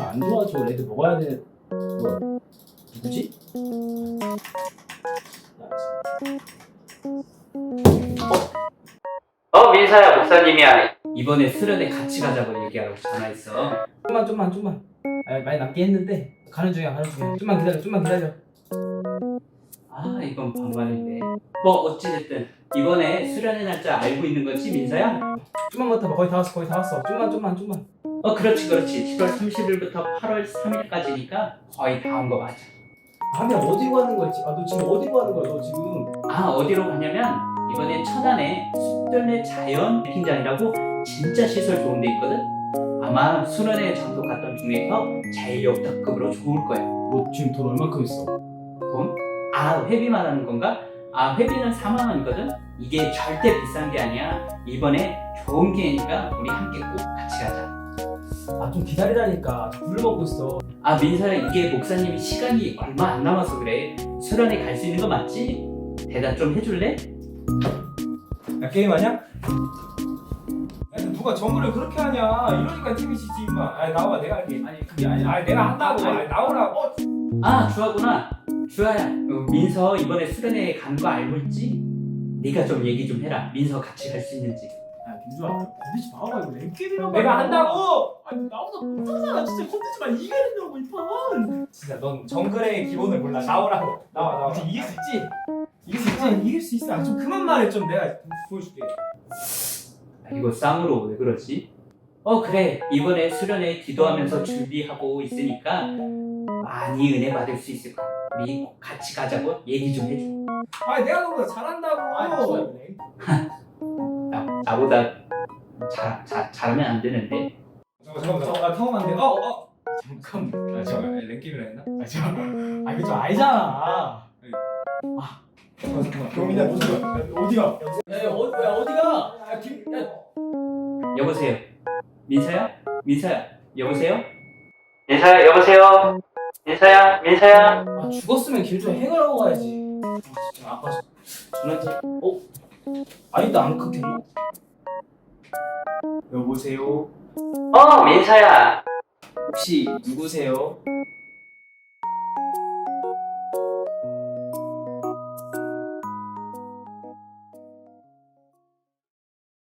안 도와줘. 레드 먹어야 돼. 뭐 누구지? 어 민사야 목사님이야 이번에 수련회 같이 가자고 얘기하고 전화했어 좀만 좀만 좀만. 아, 많이 남게 했는데 가는 중이야 가는 중이야. 좀만 기다려 좀만 기다려. 아 이건 반말인데 뭐 어찌됐든 이번에 수련회 날짜 알고 있는 거지 민사야? 좀만 버텨봐. 거의 다 왔어 거의 다 왔어. 좀만 좀만 좀만. 어 그렇지 그렇지 7월 30일부터 8월 3일까지니까 거의 다 온 거 맞아 아니 어디로 가는 거야? 지- 아, 너 지금 어디로 가는 거야? 너 지금? 아 어디로 가냐면 이번에 천안에 수련회 자연 캠핑장이라고 진짜 시설 좋은 데 있거든 아마 수련회 전도 갔던 중에서 제일 역대급으로 좋을 거야 너 지금 돈 얼마큼 있어? 돈? 아 회비 말하는 건가? 아 회비는 4만 원이거든. 이게 절대 비싼 게 아니야. 이번에 좋은 기회니까 우리 함께 꼭 같이 가자. 아 좀 기다리라니까. 물 먹고 있어. 아 민서야 이게 목사님이 시간이 얼마 안 남아서 그래. 수련회 갈 수 있는 거 맞지? 대답 좀 해줄래? 야 게임하냐? 야 근데 누가 정글을 그렇게 하냐? 이러니까 팀이 지지 임마. 아니 나와 내가 할게. 아니 그게 아니야. 아니 내가 한다고. 아니 나오라고. 어, 아 주하구나. 주하야. 어, 민서 이번에 수련회 간 거 알고 있지? 네가 좀 얘기 좀 해라. 민서 같이 갈 수 있는지. 야 민주야 콘텐츠 봐봐 이거 랭게임이란 내가 한다고! 아니 나보다 못하잖아. 진짜 콘텐츠만 이겨야 된다고 이판 진짜 넌 정글의 기본을 몰라. 나오라고 나와 나와. 이길 수 있지? 이길 수 있지? 이길 수 있어. 아, 좀 그만 말해. 좀 내가 보여줄게. 아, 이거 쌍으로 왜 그러지? 어 그래. 이번에 수련회 기도하면서 준비하고 있으니까 많이 은혜 받을 수 있을 거야. 우리 꼭 같이 가자고 얘기 좀 해줘. 아니 내가 너보다 잘한다고. 아니 나, 나보다 잘, 잘, 잘하면 안 되는데 잠깐 잠깐 잠깐 나 타면 안돼 어 어. 잠깐만 아 잠깐 랭게임이라 했나? 아 잠깐 아 이거 좀 알잖아 아 잠깐만 경민아 무슨 거야 어디가 야 어디 야 어디가 야 김 야 여보세요 민서야? 민서야 여보세요? 민서야 여보세요? 민서야 민서야 아 죽었으면 길 좀 해결하고 가야지. 아 진짜 아까 전화했지. 어? 아니다 안 끊겨. 여보세요. 어 민서야 혹시 누구세요?